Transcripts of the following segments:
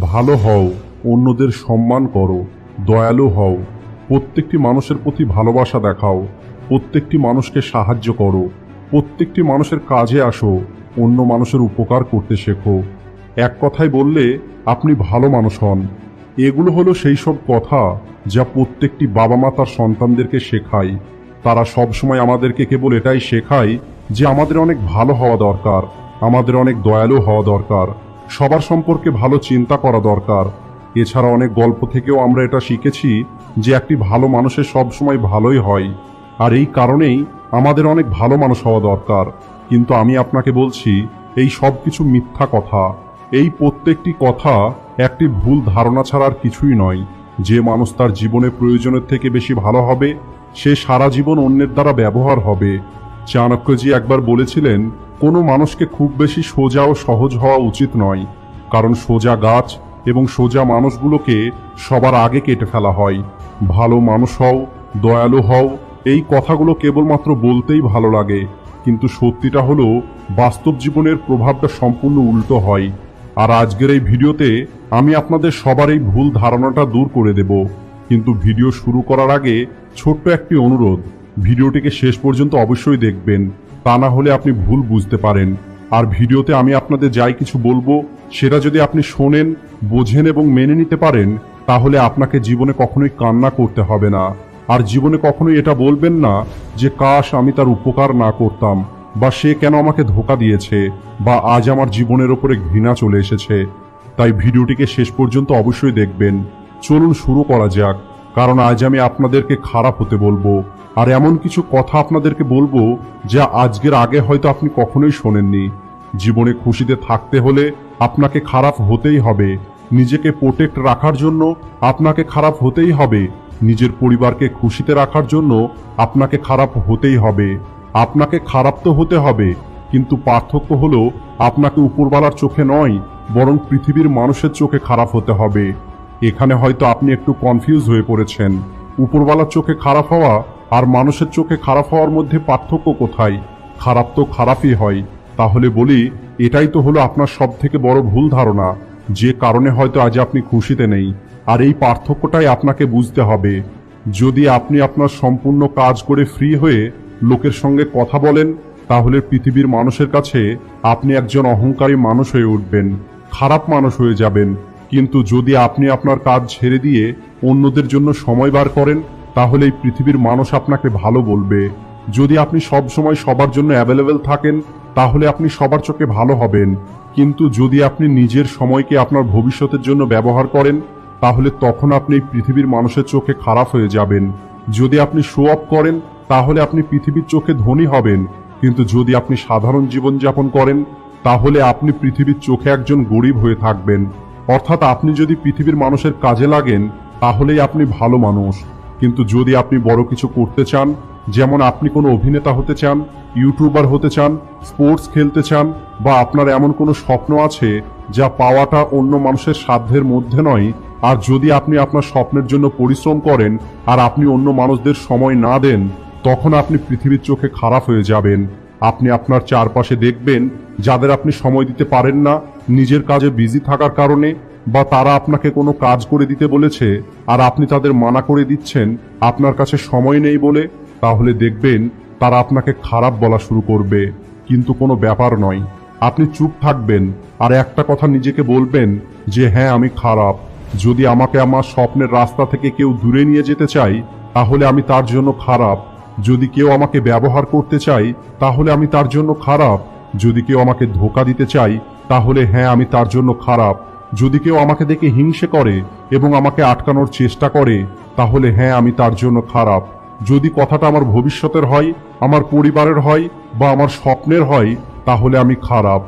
ভালো হও, অন্যদের সম্মান করো, দয়ালু হও, প্রত্যেকটি মানুষের প্রতি ভালোবাসা দেখাও, প্রত্যেকটি মানুষকে সাহায্য করো, প্রত্যেকটি মানুষের কাজে আসো, অন্য মানুষের উপকার করতে শেখো। এক কথায় বললে, আপনি ভালো মানুষ হন। এগুলো হলো সেই সব কথা যা প্রত্যেকটি বাবা মা তার সন্তানদেরকে শেখায়। তারা সবসময় আমাদেরকে কেবল এটাই শেখায় যে আমাদের অনেক ভালো হওয়া দরকার, আমাদের অনেক দয়ালু হওয়া দরকার। সবার সম্পর্কে ভালো চিন্তা করা দরকার। এছাড়া অনেক গল্প থেকেও আমরা এটা শিখেছি যে একটি ভালো মানুষের সবসময় ভালোই হয়। আর এই কারণেই আমাদের অনেক ভালো মানুষ হওয়া দরকার। কিন্তু আমি আপনাকে বলছি, এই সব কিছু মিথ্যা কথা। এই প্রত্যেকটি কথা একটি ভুল ধারণা ছাড়া আর কিছুই নয়। যে মানুষ তার জীবনে প্রয়োজনের থেকে বেশি ভালো হবে, সে সারা জীবন অন্যের দ্বারা ব্যবহার হবে। চাণক্যজি একবার বলেছিলেন কোনো মানুষকে খুব বেশি সোজা ও সহজ হওয়া উচিত নয়, কারণ সোজা গাছ এবং সোজা মানুষগুলোকে সবার আগে কেটে ফেলা হয়। ভালো মানুষ হও, দয়ালু হও, এই কথাগুলো কেবলমাত্র বলতেই ভালো লাগে, কিন্তু সত্যিটা হলো বাস্তব জীবনের প্রভাবটা সম্পূর্ণ উল্টো হয়। আর আজকের এই ভিডিওতে আমি আপনাদের সবার এই ভুল ধারণাটা দূর করে দেব, কিন্তু ভিডিও শুরু করার আগে ছোট্ট একটি অনুরোধ। ভিডিওটিকে শেষ পর্যন্ত অবশ্যই দেখবেন। তা না হলে আপনি ভুল বুঝতে পারেন। আর ভিডিওতে আমি আপনাদের যাই কিছু বলব, সেটা যদি আপনি শোনেন, বোঝেন এবং মেনে নিতে পারেন, তাহলে আপনাকে জীবনে কখনোই কান্না করতে হবে না। আর জীবনে কখনোই এটা বলবেন না যে, কাশ, আমি তার উপকার না করতাম বা সে কেন আমাকে ধোকা দিয়েছে বা আজ আমার জীবনের ওপরে ঘৃণা চলে এসেছে। তাই ভিডিওটিকে শেষ পর্যন্ত অবশ্যই দেখবেন। চলুন শুরু করা যাক। কারণ আজ আমি আপনাদেরকে খারাপ হতে বলব। আর এমন কিছু কথা আপনাদেরকে বলব, যা আজকের আগে হয়তো আপনি কখনোই শোনেননি। জীবনে খুশিতে থাকতে হলে আপনাকে খারাপ হতেই হবে। নিজেকে প্রোটেক্ট রাখার জন্য আপনাকে খারাপ হতেই হবে। নিজের পরিবারকে খুশিতে রাখার জন্য আপনাকে খারাপ হতেই হবে। আপনাকে খারাপ তো হতে হবে, কিন্তু পার্থক্য হলো আপনাকে উপরবালার চোখে নয়, বরং পৃথিবীর মানুষের চোখে খারাপ হতে হবে। এখানে হয়তো আপনি একটু কনফিউজ হয়ে পড়েছেন। উপরবালার চোখে খারাপ হওয়া আর মানুষের চোখে খারাপ হওয়ার মধ্যে পার্থক্য কোথায়? খারাপ তো খারাপই হয়। তাহলে বলি, এটাই তো হলো আপনার সব থেকে বড় ভুল ধারণা। যে কারণে হয়তো আজ আপনি খুশিতে নেই। আর এই পার্থক্যটাই আপনাকে বুঝতে হবে। যদি আপনি আপনার সম্পূর্ণ কাজ করে ফ্রি হয়ে লোকের সঙ্গে কথা বলেন, তাহলে পৃথিবীর মানুষের কাছে আপনি একজন অহংকারী মানুষ হয়ে উঠবেন। খারাপ মানুষ হয়ে যাবেন। কিন্তু যদি আপনি আপনার কাজ ছেড়ে দিয়ে অন্যদের জন্য সময় বার করেন, তাহলে এই পৃথিবীর মানুষ আপনাকে ভালো বলবে। যদি আপনি সব সময় সবার জন্য অ্যাভেলেবেল থাকেন, তাহলে আপনি সবার চোখে ভালো হবেন। কিন্তু যদি আপনি নিজের সময়কে আপনার ভবিষ্যতের জন্য ব্যবহার করেন, তাহলে তখন আপনি পৃথিবীর মানুষের চোখে খারাপ হয়ে যাবেন। যদি আপনি শো অফ করেন, তাহলে আপনি পৃথিবীর চোখে ধনী হবেন। কিন্তু যদি আপনি সাধারণ জীবনযাপন করেন, তাহলে আপনি পৃথিবীর চোখে একজন গরিব হয়ে থাকবেন। অর্থাৎ আপনি যদি পৃথিবীর মানুষের কাজে লাগেন, তাহলেই আপনি ভালো মানুষ। কিন্তু যদি আপনি বড় কিছু করতে চান, যেমন আপনি কোনো অভিনেতা হতে চান, ইউটিউবার হতে চান, স্পোর্টস খেলতে চান, বা আপনার এমন কোনো স্বপ্ন আছে যা পাওয়াটা অন্য মানুষের সাধ্যের মধ্যে নয়, আর যদি আপনি আপনার স্বপ্নের জন্য পরিশ্রম করেন, আর আপনি অন্য মানুষদের সময় না দেন, তখন আপনি পৃথিবীর চোখে খারাপ হয়ে যাবেন। আপনি আপনার চারপাশে দেখবেন যাদের আপনি সময় দিতে পারেন না, নিজের কাজে বিজি থাকার কারণে বা তারা আপনাকে কোনো কাজ করে দিতে বলেছে আর আপনি তাদের মানা করে দিচ্ছেন, আপনার কাছে সময় নেই বলে, তাহলে দেখবেন তারা আপনাকে খারাপ বলা শুরু করবে। কিন্তু কোনো ব্যাপার নয়। আপনি চুপ থাকবেন আর একটা কথা নিজেকে বলবেন যে হ্যাঁ আমি খারাপ। যদি আমাকে আমার স্বপ্নের রাস্তা থেকে কেউ দূরে নিয়ে যেতে চাই তাহলে আমি তার জন্য খারাপ। যদি কেউ আমাকে ব্যবহার করতে চাই তাহলে আমি তার জন্য খারাপ। যদি কেউ আমাকে ধোকা দিতে চাই তাহলে হ্যাঁ আমি তার জন্য খারাপ। যদি কেউ আমাকে দেখে হিংসে করে এবং আমাকে আটকানোর চেষ্টা করে, তাহলে হ্যাঁ আমি তার জন্য খারাপ। যদি কথাটা আমার ভবিষ্যতের হয়, আমার পরিবারের হয় বা আমার স্বপ্নের হয়, তাহলে আমি খারাপ।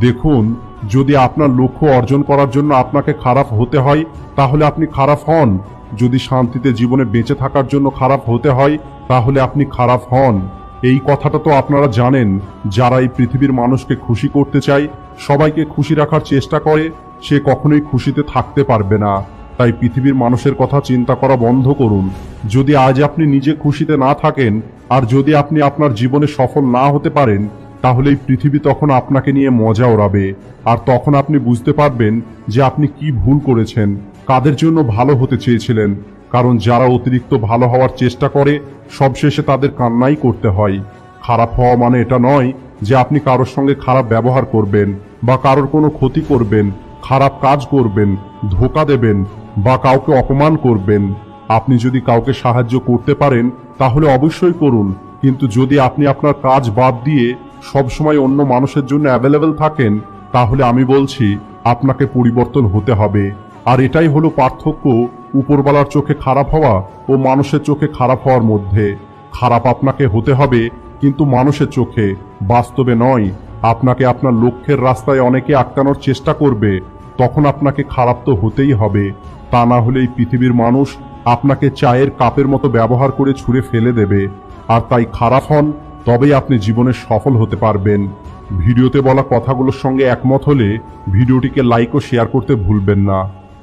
দেখুন, যদি আপনার লক্ষ্য অর্জন করার জন্য আপনাকে খারাপ হতে হয়, তাহলে আপনি খারাপ হন। যদি শান্তিতে জীবনে বেঁচে থাকার জন্য খারাপ হতে হয়, তাহলে আপনি খারাপ হন। এই কথাটা তো আপনারা জানেন। যারা এই পৃথিবীর মানুষকে খুশি করতে চায়, সবাইকে খুশি রাখার চেষ্টা করে, সে কখনোই খুশিতে থাকতে পারবে না। তাই পৃথিবীর মানুষের কথা চিন্তা করা বন্ধ করুন। যদি আজ আপনি নিজে খুশিতে না থাকেন, আর যদি আপনি আপনার জীবনে সফল না হতে পারেন, তাহলে এই পৃথিবী তখন আপনাকে নিয়ে মজা ওড়াবে। আর তখন আপনি বুঝতে পারবেন যে আপনি কি ভুল করেছেন। কাদের জন্য ভালো হতে চেয়েছিলেন? কারণ যারা অতিরিক্ত ভালো হওয়ার চেষ্টা করে, সবশেষে তাদের কান্নাই করতে হয়। খারাপ হওয়া মানে এটা নয় যে আপনি কারোর সঙ্গে খারাপ ব্যবহার করবেন, বা কারোর কোনো ক্ষতি করবেন, খারাপ কাজ করবেন, ধোকা দেবেন, বা কাউকে অপমান করবেন। আপনি যদি কাউকে সাহায্য করতে পারেন, তাহলে অবশ্যই করুন। কিন্তু যদি আপনি আপনার কাজ বাদ দিয়ে সবসময় অন্য মানুষের জন্য অ্যাভেলেবেল থাকেন, তাহলে আমি বলছি, আপনাকে পরিবর্তন হতে হবে। আর এটাই হলো পার্থক্য উপরবালার চোখে খারাপ হওয়া ও মানুষের চোখে খারাপ হওয়ার মধ্যে। খারাপ আপনাকে হতে হবে, কিন্তু মানুষের চোখে। বাস্তবে নয়, আপনাকে আপনার লক্ষ্যের রাস্তায় অনেকে আটকানোর চেষ্টা করবে, তখন আপনাকে খারাপ তো হতেই হবে। তা না হলে এই পৃথিবীর মানুষ আপনাকে চায়ের কাপের মতো ব্যবহার করে ছুঁড়ে ফেলে দেবে। আর তাই খারাপ হন, তবেই আপনি জীবনে সফল হতে পারবেন। ভিডিওতে বলা কথাগুলোর সঙ্গে একমত হলে ভিডিওটিকে লাইক ও শেয়ার করতে ভুলবেন না।